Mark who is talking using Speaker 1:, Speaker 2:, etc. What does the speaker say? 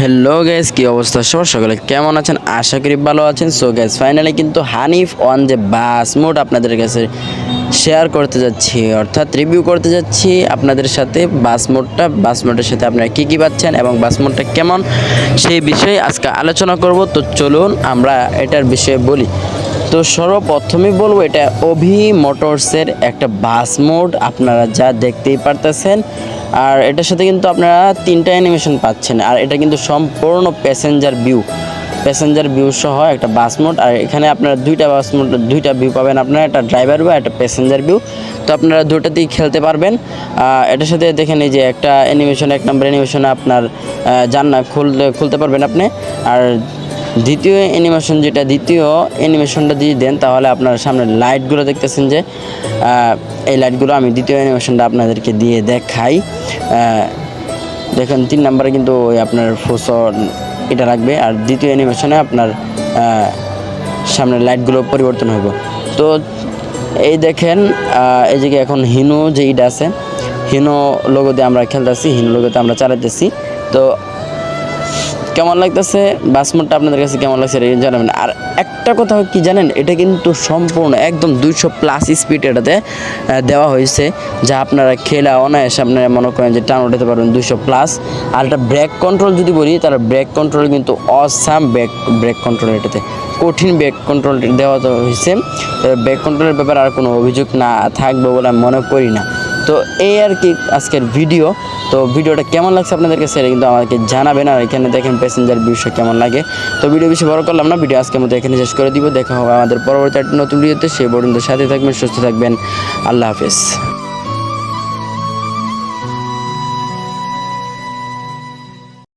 Speaker 1: Hello gas কী অবস্থা? সবার সকলে কেমন আছেন? আশা করি ভালো আছেন। সো গ্যাস ফাইনালি কিন্তু হানিফ অন যে বাস মোড আপনাদের কাছে শেয়ার করতে যাচ্ছি। অর্থাৎ রিভিউ করতে যাচ্ছি আপনাদের সাথে বাস মোডটা বাস মোডের সাথে আপনারা কী কী পাচ্ছেন এবং বাস মোডটা কেমন সেই বিষয়ে আজকে আলোচনা করব। তো চলুন আমরা এটার বিষয়ে বলি। তো সর্বপ্রথমেই বলব, এটা অভি মোটরসের একটা বাস মোড আপনারা যা দেখতেই পারতেছেন। আর এটার সাথে কিন্তু আপনারা তিনটা অ্যানিমেশন পাচ্ছেন। আর এটা কিন্তু সম্পূর্ণ প্যাসেঞ্জার ভিউ প্যাসেঞ্জার ভিউ সহ একটা বাস মোড আর এখানে আপনারা দুইটা বাস মোড দুইটা ভিউ পাবেন আপনারা, একটা ড্রাইভার ভিউ একটা প্যাসেঞ্জার ভিউ তো আপনারা দুটাতেই খেলতে পারবেন। এটার সাথে দেখেন এই যে একটা অ্যানিমেশন এক নম্বর অ্যানিমেশনে আপনার খুলতে খুলতে পারবেন আপনি। আর দ্বিতীয় অ্যানিমেশন যেটা, দ্বিতীয় অ্যানিমেশনটা যদি দেন, তাহলে আপনার সামনে লাইটগুলো দেখতেছেন যে এই লাইটগুলো আমি দ্বিতীয় অ্যানিমেশনটা আপনাদেরকে দিয়ে দেখাই। দেখেন, তিন নাম্বারে কিন্তু ওই আপনার ফুসন এটা রাখবে, আর দ্বিতীয় অ্যানিমেশনে আপনার সামনে লাইটগুলো পরিবর্তন হইব। তো এই দেখেন এই জায়গায় এখন হিনো যে ইটা আছে, হিনো লোগোতে আমরা খেলতেছি, হিনো লোগোতে আমরা চালাতেছি তো কেমন লাগতেছে? বাস আপনাদের কাছে কেমন লাগছে এটা জানাবেন। আর একটা কথা কি জানেন, এটা কিন্তু সম্পূর্ণ একদম দুইশো প্লাস স্পিড এটাতে দেওয়া হয়েছে, যা আপনারা খেলা অনায়াসে আপনারা মনে করেন যে টান উঠাতে পারবেন দুইশো প্লাস আর এটা ব্রেক কন্ট্রোল যদি বলি তার ব্রেক কন্ট্রোল কিন্তু অসাম ব্রেক ব্রেক কন্ট্রোল এটাতে। কঠিন ব্রেক কন্ট্রোল দেওয়া হয়েছে। ব্রেক কন্ট্রোলের ব্যাপারে আর কোনো অভিযোগ না থাকবে বলে আমি মনে করি না। তো এই আর কি আজকের ভিডিও তো ভিডিওটা কেমন লাগছে আপনাদেরকে কাছে কিন্তু আমাকে জানাবেন, আর এখানে দেখেন প্যাসেঞ্জার বিষয় কেমন লাগে। তো ভিডিও বেশি বড় করলাম না ভিডিও আজকের মতো এখানে শেষ করে দিব। দেখা হবে আমাদের পরবর্তী একটা নতুন ভিডিওতে সেই পর্যন্ত সাথে থাকবেন, সুস্থ থাকবেন। আল্লাহ হাফেজ।